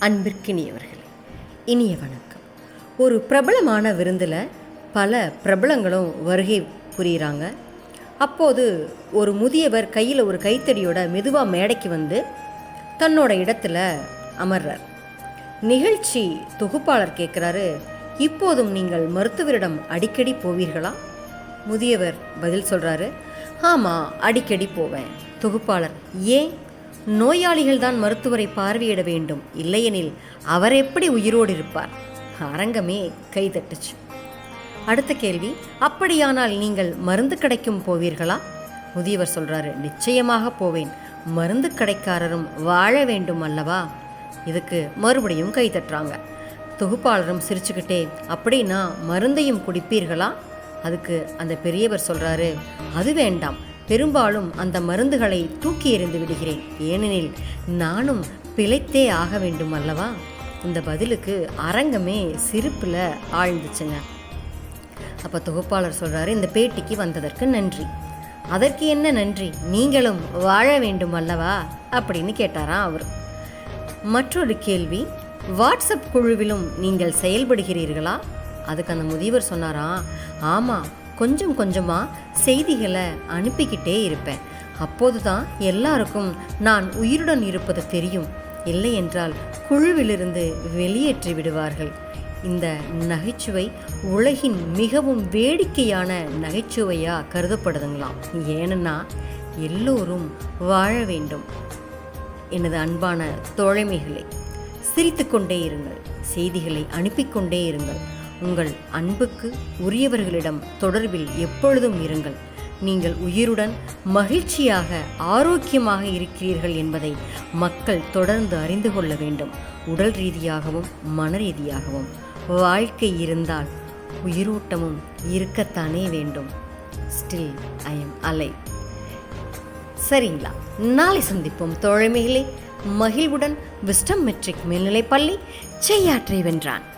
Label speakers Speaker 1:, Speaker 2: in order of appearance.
Speaker 1: அன்பிற்கினியவர்களே இனிய வணக்கம். ஒரு பிரபலமான விருந்தில் பல பிரபலங்களும் வருகை புரிகிறாங்க அப்போது ஒரு முதியவர் கையில் ஒரு கைத்தடியோட மெதுவாக மேடைக்கு வந்து தன்னோட இடத்துல அமர்றார். நிகழ்ச்சி தொகுப்பாளர் கேட்குறாரு இப்போதும் நீங்கள் மருத்துவரிடம் அடிக்கடி போவீர்களா? முதியவர் பதில் சொல்கிறாரு ஆமாம் அடிக்கடி போவேன். தொகுப்பாளர் ஏன்? நோயாளிகள் தான் மருத்துவரை பார்வையிட வேண்டும். இல்லையெனில் அவர் எப்படி உயிரோடு இருப்பார்? அரங்கமே கைதட்டுச்சு அடுத்த கேள்வி அப்படியானால் நீங்கள் மருந்து கடைக்கும் போவீர்களா? முதியவர் சொல்றாரு நிச்சயமாக போவேன். மருந்து கடைக்காரரும் வாழ வேண்டும் அல்லவா? இதுக்கு மறுபடியும் கைதட்டுறாங்க தொகுப்பாளரும் சிரிச்சுக்கிட்டே அப்படின்னா மருந்தையும் குடிப்பீர்களா? அதுக்கு அந்த பெரியவர் சொல்றாரு அது வேண்டாம். பெரும்பாலும் அந்த மருந்துகளை தூக்கி எறிந்து விடுகிறேன். ஏனெனில் நானும் பிழைத்தே ஆக வேண்டும் அல்லவா? இந்த பதிலுக்கு அரங்கமே சிரிப்பில் ஆழ்ந்துச்சுங்க. அப்போ தொகுப்பாளர் சொல்கிறாரு இந்த பேட்டிக்கு வந்ததற்கு நன்றி. அதற்கு என்ன நன்றி? நீங்களும் வாழ வேண்டும் அல்லவா? அப்படின்னு கேட்டாராம் அவர். மற்றொரு கேள்வி வாட்ஸ்அப் குழுவிலும் நீங்கள் செயல்படுகிறீர்களா? அதுக்கு அந்த முதியவர் சொன்னாராம் ஆமாம் கொஞ்சம் கொஞ்சமாக செய்திகளை அனுப்பிக்கிட்டே இருப்பேன். அப்போது தான் எல்லாருக்கும் நான் உயிருடன் இருப்பது தெரியும். இல்லை என்றால் குழுவிலிருந்து வெளியேற்றி விடுவார்கள். இந்த நகைச்சுவை உலகின் மிகவும் வேடிக்கையான நகைச்சுவையாக கருதப்படுதுங்களாம். ஏன்னா எல்லோரும் வாழ வேண்டும். எனது அன்பான தோழமைகளை சிரித்துக்கொண்டே இருங்கள். செய்திகளை அனுப்பிக்கொண்டே இருங்கள். உங்கள் அன்புக்கு உரியவர்களிடம் தொடர்பில் எப்பொழுதும் இருங்கள். நீங்கள் உயிருடன் மகிழ்ச்சியாக ஆரோக்கியமாக இருக்கிறீர்கள் என்பதை மக்கள் தொடர்ந்து அறிந்து கொள்ள வேண்டும். உடல் ரீதியாகவும் மன ரீதியாகவும். வாழ்க்கை இருந்தால் உயிரோட்டமும் இருக்கத்தானே வேண்டும். ஸ்டில் ஐ எம் அலை சரிங்களா? நாளை சந்திப்போம். தோழமைகளே மகிழ்வுடன் விஸ்டம் மெட்ரிக் மேல்நிலைப்பள்ளி செய்யாற்றை வென்றான்.